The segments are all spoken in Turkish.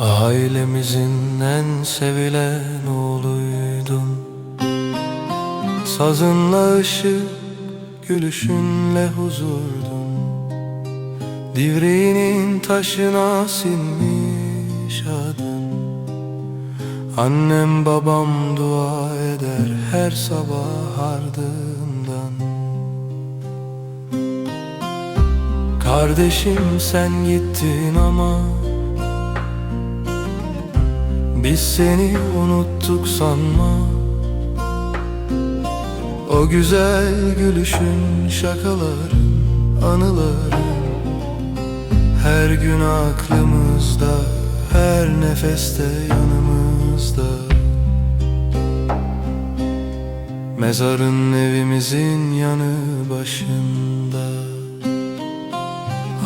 Ailemizin en sevilen oğluydun Sazınla ışık, gülüşünle huzurdun. Divriğinin taşına sinmiş adın. Annem babam dua eder her sabah ardından. Kardeşim sen gittin ama biz seni unuttuk sanma O güzel gülüşün şakaların anıların Her gün aklımızda her nefeste yanımızda. Mezarın evimizin yanı başında.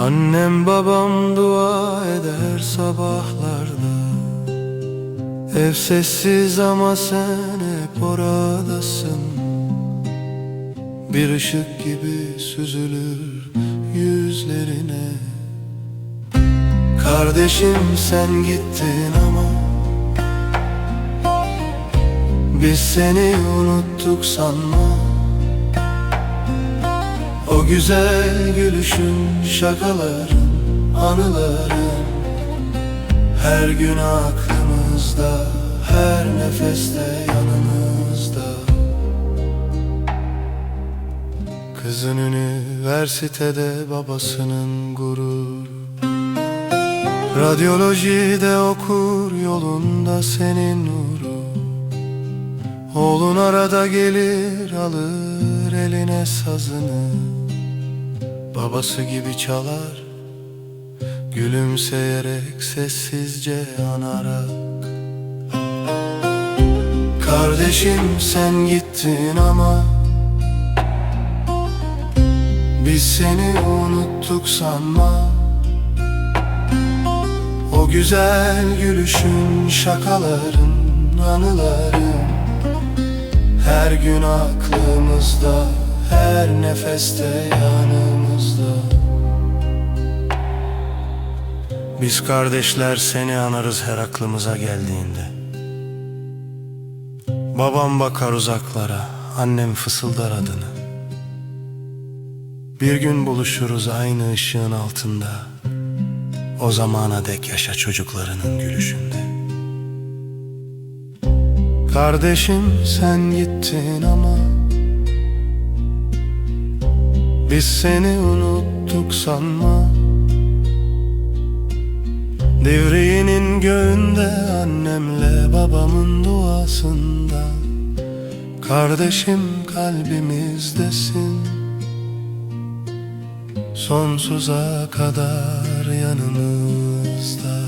Annem babam dua eder sabahlarda. Ev sessiz ama sen hep oradasın Bir ışık gibi süzülür yüzlerine. Kardeşim sen gittin ama Biz seni unuttuk sanma. O güzel gülüşün şakaların anıların her gün aklımızda, her nefeste yanımızda Kızın üniversitede babasının gurur Radyolojide okur yolunda senin nuru. Oğlun arada gelir alır eline sazını. Babası gibi çalar Gülümseyerek sessizce anarak. Kardeşim sen gittin ama Biz seni unuttuk sanma. O güzel gülüşün şakaların anıların. Her gün aklımızda her nefeste yanımızda. Biz kardeşler seni anarız her aklımıza geldiğinde. Babam bakar uzaklara, annem fısıldar adını Bir gün buluşuruz aynı ışığın altında. O zamana dek yaşa çocuklarının gülüşünde. Kardeşim sen gittin ama Biz seni unuttuk sanma. Divriğinin göğünde annemle babamın duasında. Kardeşim kalbimizdesin Sonsuza kadar yanımızda